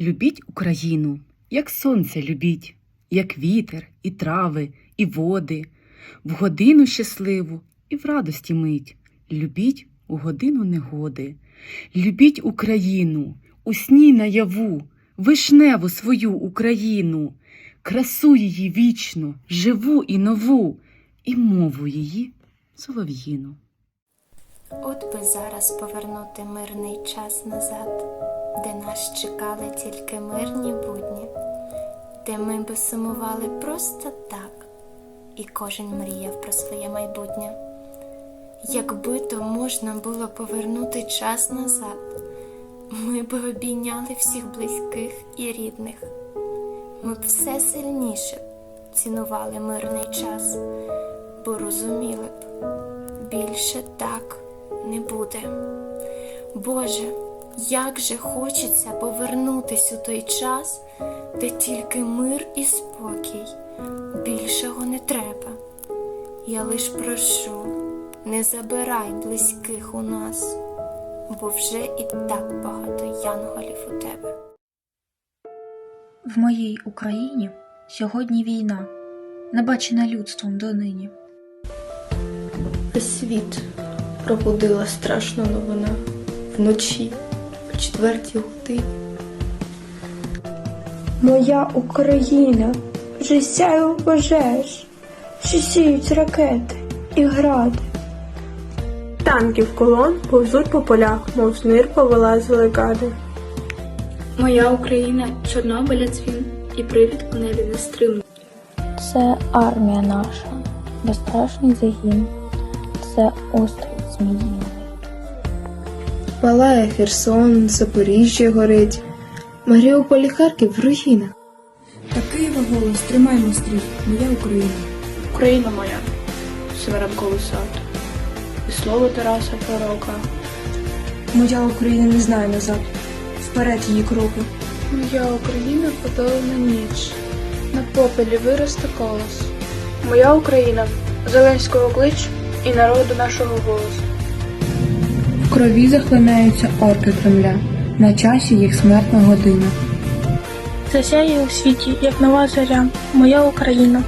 Любіть Україну, як сонце любіть, як вітер, і трави, і води, в годину щасливу і в радості мить. Любіть у годину негоди. Любіть Україну, у сні наяву, вишневу свою Україну, красу її вічну, живу і нову, і мову її солов'їну. От би зараз повернути мирний час назад, де нас чекали тільки мирні будні, де ми би сумували просто так, і кожен мріяв про своє майбутнє. Якби то можна було повернути час назад, ми б обійняли всіх близьких і рідних. Ми б все сильніше цінували мирний час, бо розуміли б, більше так не буде. Боже, як же хочеться повернутись у той час, де тільки мир і спокій, більшого не треба. Я лиш прошу, не забирай близьких у нас, бо вже і так багато янголів у тебе. В моїй Україні сьогодні війна, не бачена людством донині. Весь світ пробудила страшна новина вночі о четвертій годині. Моя Україна вже у пожеж, що сіють ракети і гради. Танків колон повзуть по полях, мов з нир повилазили гади. Моя Україна, Чорнобиля дзвін і привід у небі нестримний. Це армія наша, безстрашний загін, це острів Зміїний. Палає Херсон, Запоріжжя горить, Маріуполь і Харків в руїнах. Та Києва голос, тримаймо стрій, моя Україна. Україна моя, Северанковий сад, і слово Тараса Пророка. Моя Україна не знає назад, вперед її кроки. Моя Україна подолана ніч, на попелі виросте колос. Моя Україна, Зеленського клич і народу нашого голос. Крові захлинаються орки Кремля, на часі їх смертна година. Засяє у світі, як нова заря, моя Україна.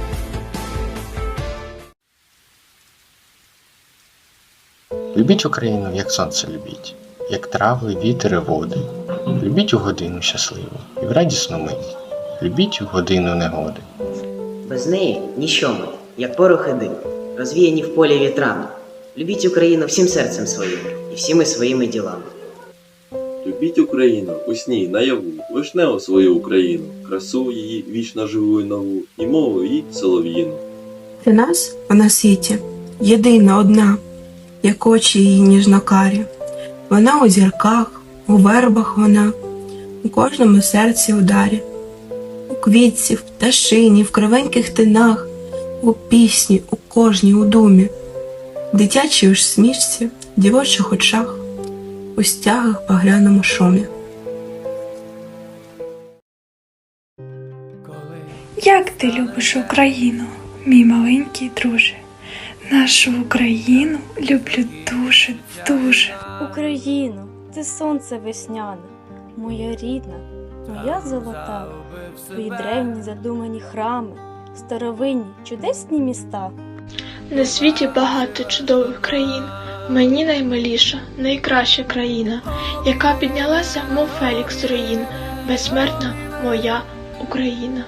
Любіть Україну, як сонце любіть, як трави, вітер і води. Любіть у годину щасливу і в радісну мить. Любіть у годину негоди. Без неї ніщо ми, як порох і дим, розвіяні в полі вітрами. Любіть Україну всім серцем своїм і всіми своїми ділами. Любіть Україну у сні, наяву, вишневу свою Україну, красу її вічно живу і нову, і мову її солов'їну. Для нас вона світі, єдина одна, як очі її ніжнокарі. Вона у зірках, у вербах вона, у кожному серці ударі, у квітці, в пташині, в кривеньких тинах, у пісні, у кожній у думі, дитячій уж смішці, дівочих очах, у стягах багряному шумі. Як ти любиш Україну, мій маленький друже? Нашу Україну люблю дуже, дуже. Україну, ти сонце весняне, моя рідна, моя золота, твої древні задумані храми, старовинні, чудесні міста. На світі багато чудових країн. Мені наймиліша, найкраща країна, яка піднялася, мов Фелікс руїн, безсмертна моя Україна.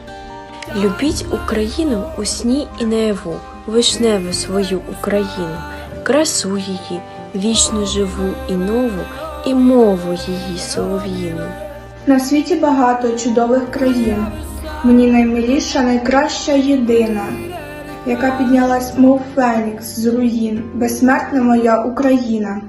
Любіть Україну у сні і наяву, вишневу свою Україну, красу її, вічно живу і нову, і мову її солов'їну. На світі багато чудових країн. Мені наймиліша, найкраща єдина, яка піднялась, мов Фенікс з руїн, безсмертна моя Україна.